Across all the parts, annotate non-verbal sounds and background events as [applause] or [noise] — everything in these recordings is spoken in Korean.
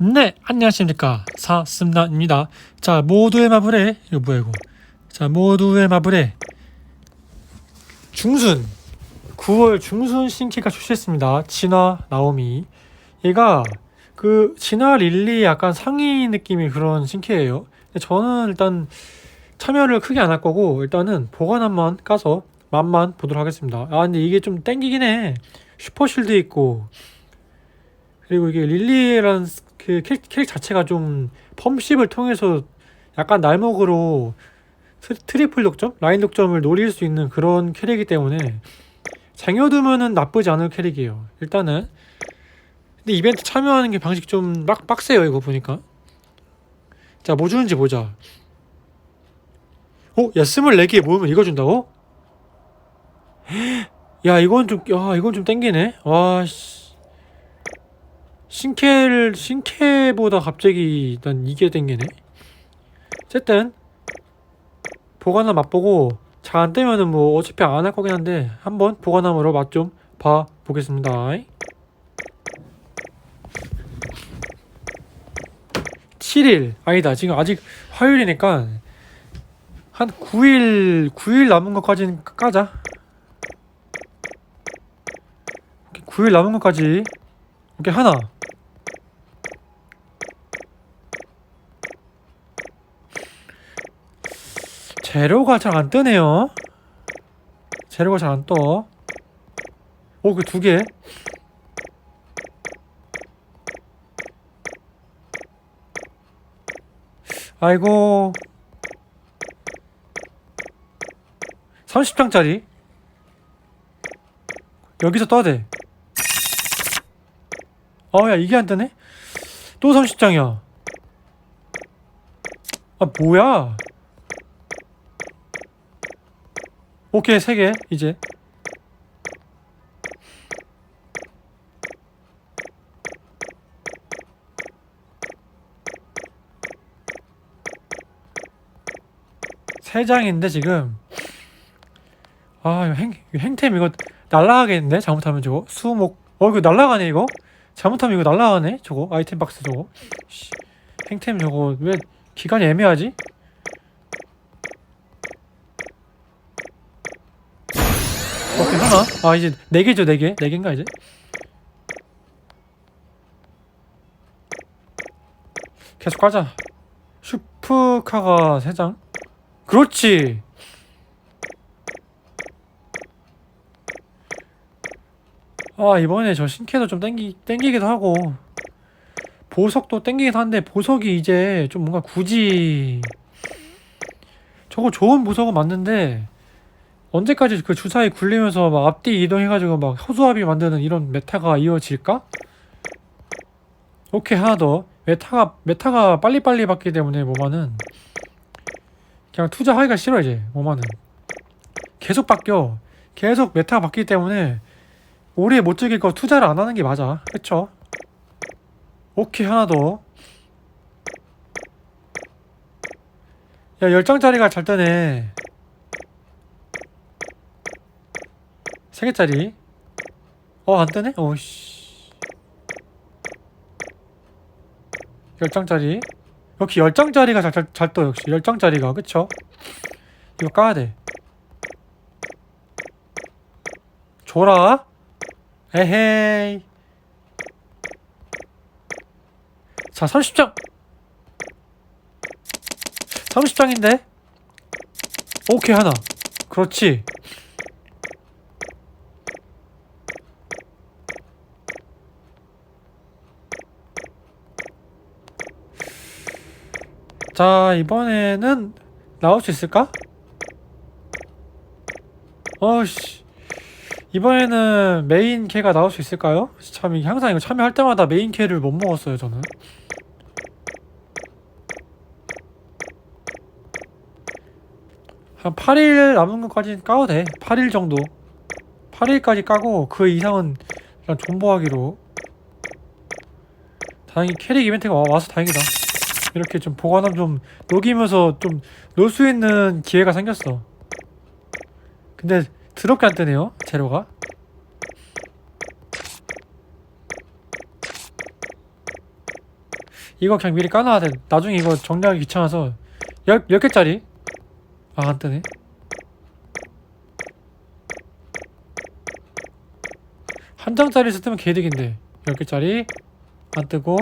네, 안녕하십니까. 사슴나입니다. 자, 모두의 마블에, 이거 뭐야. 자, 모두의 마블에, 중순. 9월 중순 신캐가 출시했습니다. 진화 나오미. 얘가, 그, 진화 릴리 약간 상위 느낌의 그런 신캐예요. 저는 일단 참여를 크게 안 할 거고, 일단은 보관함만 까서 맛만 보도록 하겠습니다. 아, 근데 이게 좀 땡기긴 해. 슈퍼실드 있고, 그리고 이게 릴리라는 그 캐릭, 캐릭 자체가 좀 펌십을 통해서 약간 날먹으로 트, 트리플 독점? 라인 독점을 노릴 수 있는 그런 캐릭이기 때문에 쟁여두면은 나쁘지 않을 캐릭이에요. 일단은 근데 이벤트 참여하는 게 방식 좀 빡, 빡세요 이거 보니까 자 뭐 주는지 보자 어? 야 24개 모으면 이거 준다고? [gasps] 야 이건 좀야 이건 좀 땡기네 와 씨 신캐를 신캐보다 갑자기 난 이게 땡기네. 어쨌든 보관함 맛보고 잘 안 되면은 뭐 어차피 안 할 거긴 한데 한번 보관함으로 맛 좀 봐 보겠습니다. 7일 아니다 지금 아직 화요일이니까 한 9일 9일 남은 것까지는 까자. 9일 남은 것까지 오케이 하나 재료가 잘 안 뜨네요. 재료가 잘 안 떠. 오, 그 두 개. 아이고. 30장짜리. 여기서 떠야 돼. 어, 야, 이게 안 뜨네? 또 30장이야. 아, 뭐야? 오케이 세 개 이제. 세 장인데 지금. 아 이거 행 이거 행템 이거 날라가겠는데? 잘못하면 저거? 수목. 어 이거 날라가네 이거? 잘못하면 이거 날라가네? 저거? 아이템 박스 저거? 씨, 행템 저거 왜 기간이 애매하지? 하나 [laughs] 아 이제 네 개죠 네 개 네 개인가 이제? 계속 가자. 슈프카가 세 장? 그렇지! 아 이번에 저 신캐도 좀 땡기 땡기기도 하고. 보석도 땡기기도 한데 보석이 이제 좀 뭔가 굳이. 저거 좋은 보석은 맞는데 언제까지 그 주사위 굴리면서 막 앞뒤 이동해가지고 막 호수아비 만드는 이런 메타가 이어질까? 오케이 하나 더 메타가 메타가 빨리빨리 바뀌기 때문에 모마는 그냥 투자하기가 싫어 이제 모마는 계속 바뀌어 계속 메타가 바뀌기 때문에 오래 못 즐길 거 투자를 안 하는 게 맞아 그쵸? 오케이 하나 더 야, 10장짜리가 잘 뜨네. 3개짜리. 어, 안 뜨네? 어씨. 10장짜리. 역시 10장짜리가 잘, 잘, 잘 떠, 역시. 10장짜리가, 그쵸? 이거 까야 돼. 줘라. 에헤이. 자, 30장. 30장인데? 오케이, 하나. 그렇지. 자, 이번에는 나올 수 있을까? 어씨. 이번에는 메인 캐가 나올 수 있을까요? 참, 항상 이거 참여할 때마다 메인 캐를 못 먹었어요, 저는. 한 8일 남은 것까지 까도 돼. 8일 정도. 8일까지 까고 그 이상은 그냥 존버하기로. 다행히 캐릭 이벤트가 와, 와서 다행이다. 이렇게 좀 보관함 좀 녹이면서 좀 놀 수 있는 기회가 생겼어. 근데 더럽게 안 뜨네요, 재료가. 이거 그냥 미리 까놔야 돼. 나중에 이거 정리하기 귀찮아서 열, 10개짜리? 아 안 뜨네. 한 장짜리 쓰면 개득인데. 10개짜리? 안 뜨고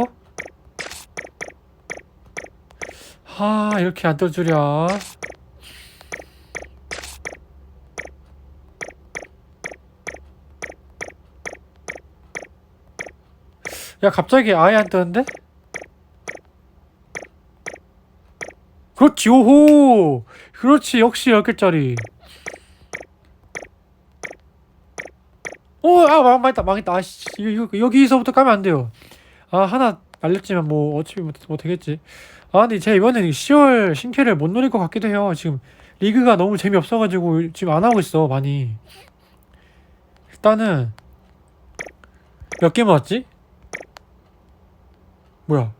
하 이렇게 안뜰 줄이야 야 갑자기 아예 안 뜨는데? 그렇지 오호! 그렇지 역시 10개짜리. 어아 망했다 망했다. 아씨 여기서부터 까면 안 돼요. 아 하나 날렸지만 뭐 어차피 뭐, 뭐 되겠지 아 근데 제가 이번에 10월 신캐를 못 노릴 것 같기도 해요 지금 리그가 너무 재미없어가지고 지금 안 하고 있어 많이 일단은 몇 개 모았지? 뭐야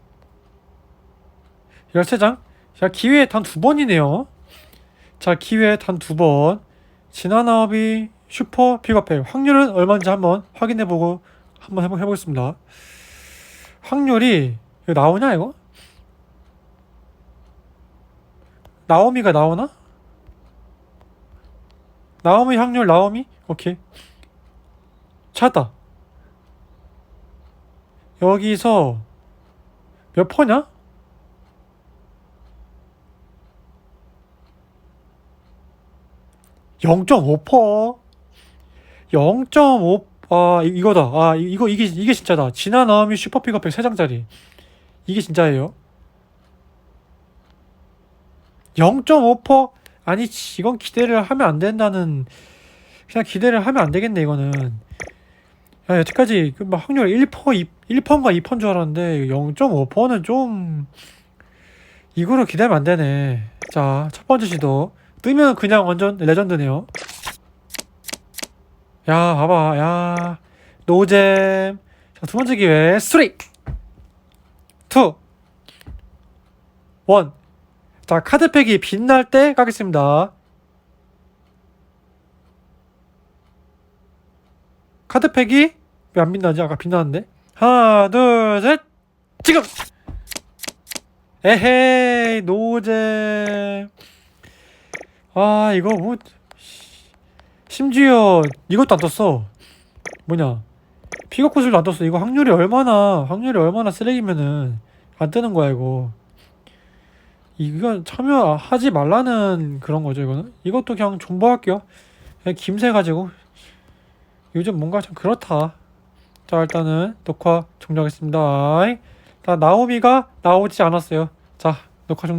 13장? 자 기회 단 두 번이네요 자 기회 단 두번 진화나업이 슈퍼 픽업해 확률은 얼마인지 한번 확인해보고 한번 해보, 해보겠습니다 확률이 이거 나오냐 이거? 나오미가 나오나? 나오미 확률 나오미? 오케이 찾았다 여기서 몇 퍼냐? (0.5%) 0.5 아, 이- 이거다. 아, 이- 이거, 이게, 이게 진짜다. 지나 나오미 슈퍼 픽업백 3장짜리. 이게 진짜예요. 0.5%? 아니, 치, 이건 기대를 하면 안 된다는, 그냥 기대를 하면 안 되겠네, 이거는. 야, 여태까지, 그, 막 확률 1%, 2, 1%인가 2%인 줄 알았는데, 0.5%는 좀, 이거를 기대하면 안 되네. 자, 첫 번째 시도. 뜨면 그냥 완전 레전드네요. 야, 봐봐, 야. 노잼. 자, 두 번째 기회. 3, 2, 1. 자, 카드팩이 빛날 때 가겠습니다. 카드팩이 왜 안 빛나지? 아까 빛나는데? 하나, 둘, 셋. 지금! 에헤이, 노잼. 아, 이거 뭐. 심지어 이것도 안 떴어. 뭐냐? 픽업 구슬도 안 떴어. 이거 확률이 얼마나 확률이 얼마나 쓰레기면은 안 뜨는 거야 이거. 이건 참여하지 말라는 그런 거죠 이거는. 이것도 그냥 존버할게요. 그냥 김새 가지고 요즘 뭔가 좀 그렇다. 자 일단은 녹화 종료하겠습니다. 자 나오미가 나오지 않았어요. 자 녹화 종.